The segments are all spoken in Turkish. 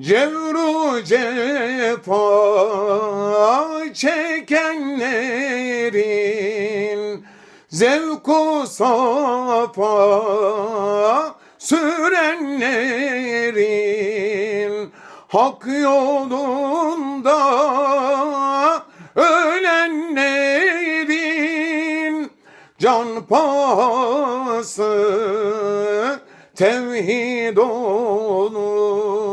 Cevru cefa çekenlerin Zevku safa sürenlerin Hak yolunda ölenlerin Can pahası tevhid olur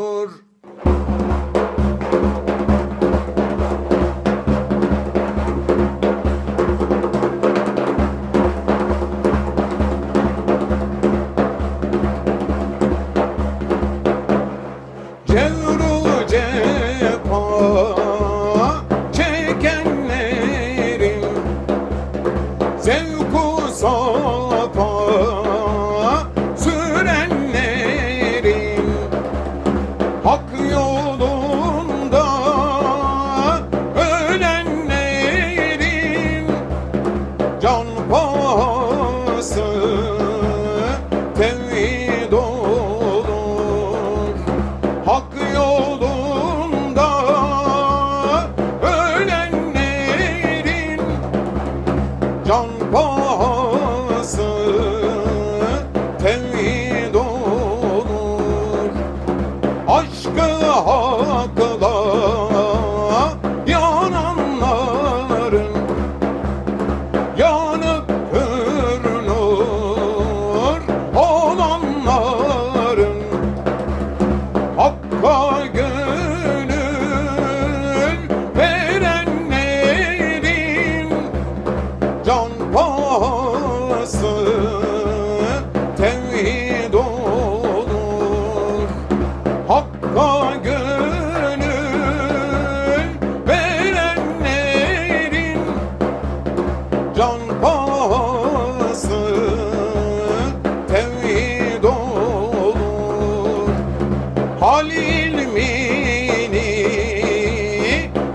ilmini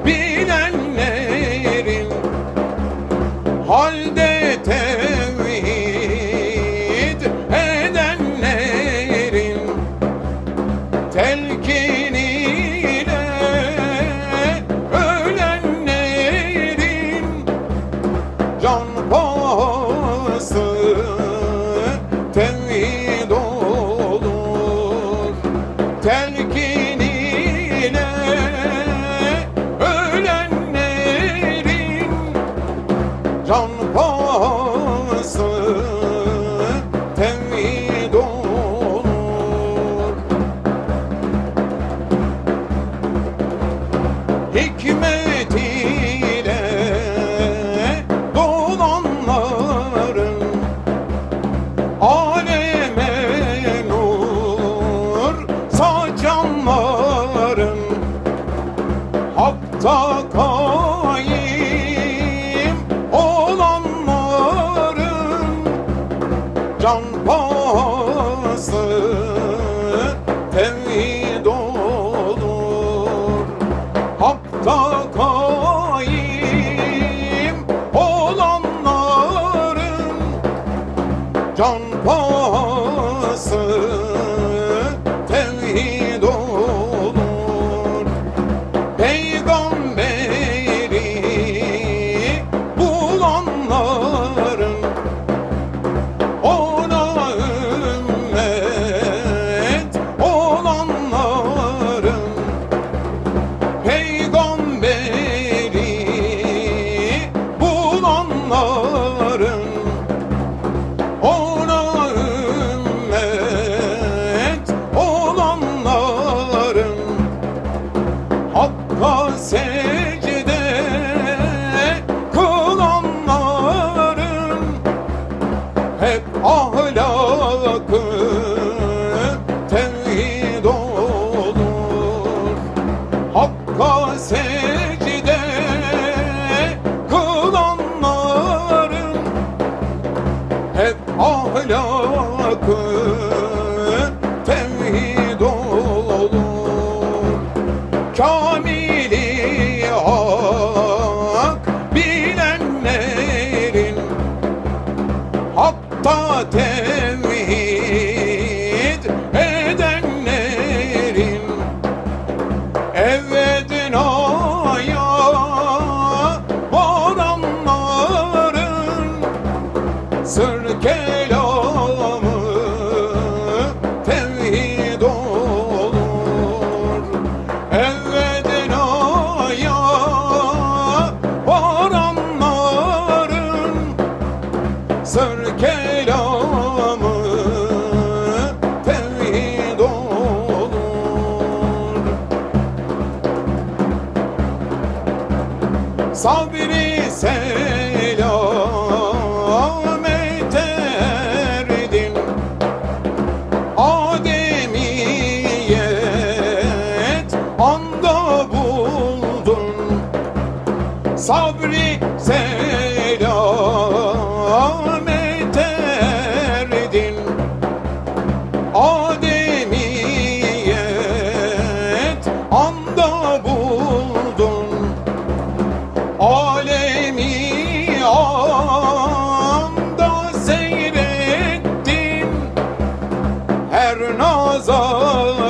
bilenlerin Halde tevhid edenlerin Telkiniyle ölenlerin Can pahası tevhid Pahası tevhid olur. Hikmet ile dolanların Aleme nur saçanların Hakta kaim Can pahası tevhid olur. Hakta kaim olanların Can pahası tevhid bulanların ona ümmet olanların Hakka secde kılanların Hep ahlakı tevhid olur. Hakka secde sır kelamı tevhid olur. Evveden aya varanların sır kelamı tevhid olur. Sabri sen anda buldun Sabri selamet erdin Ademiyet. Anda buldun Alemi anda seyrettin Her nazar